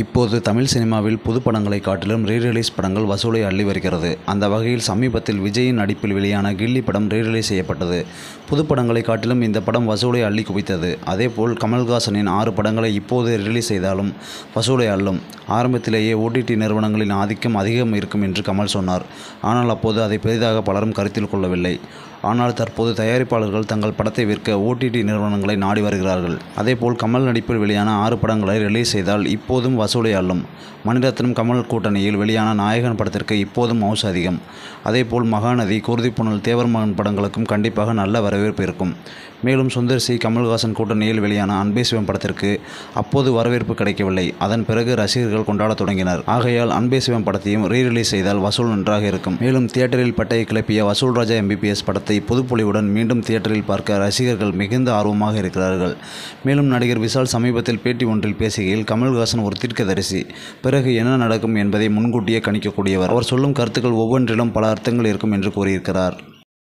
இப்போது தமிழ் சினிமாவில் புது படங்களை காட்டிலும் ரீ ரிலீஸ் படங்கள் வசூலை அள்ளி வருகிறது. அந்த வகையில் சமீபத்தில் விஜயின் நடிப்பில் வெளியான கில்லி படம் ரீ ரிலீஸ் செய்யப்பட்டது. புது படங்களை காட்டிலும் இந்த படம் வசூலை அள்ளி குவித்தது. அதேபோல் கமல்ஹாசனின் ஆறு படங்களை இப்போது ரிலீஸ் செய்தாலும் வசூலை அள்ளும். ஆரம்பத்திலேயே ஓடிடி நிறுவனங்களின் ஆதிக்கம் அதிகம் இருக்கும் என்று கமல் சொன்னார். ஆனால் அப்போது அதை பெரிதாக பலரும் கருத்தில் கொள்ளவில்லை. ஆனால் தற்போது தயாரிப்பாளர்கள் தங்கள் படத்தை விற்க ஓடிடி நிறுவனங்களை நாடி வருகிறார்கள். அதேபோல் கமல் நடிப்பில் வெளியான ஆறு படங்களை ரிலீஸ் செய்தால் இப்போதும் வசூலை அள்ளும் மணிரத்னம் கமல் கூட்டணியில் வெளியான நாயகன் படத்திற்கு இப்போதும் மவுஸ் அதிகம். அதேபோல் மகாநதி குருதிப்புணல் தேவர் மகன் படங்களுக்கும் கண்டிப்பாக நல்ல வரவேற்பு இருக்கும். மேலும் சுந்தர் சி கமல்ஹாசன் கூட்டணியில் வெளியான அன்பே சிவம் படத்திற்கு அப்போது வரவேற்பு கிடைக்கவில்லை. அதன் பிறகு ரசிகர்கள் கொண்டாட தொடங்கினர். ஆகையால் அன்பே சிவம் படத்தையும் ரீ ரிலீஸ் செய்தால் வசூல் நன்றாக இருக்கும். மேலும் தியேட்டரில் பட்டையை கிளப்பிய வசூல் ராஜா எம்பிபிஎஸ் படத்தை புதுப்பொலிவுடன் மீண்டும் தியேட்டரில் பார்க்க ரசிகர்கள் மிகுந்த ஆர்வமாக இருக்கிறார்கள். மேலும் நடிகர் விஷால் சமீபத்தில் பேட்டி ஒன்றில் பேசுகையில் கமல்ஹாசன் ஒரு தீர்க்கதரிசி. பிறகு என்ன நடக்கும் என்பதை முன்கூட்டியே கணிக்கக்கூடியவர். அவர் சொல்லும் கருத்துக்கள் ஒவ்வொன்றிலும் பல அர்த்தங்கள் இருக்கும் என்று கூறியிருக்கிறார்.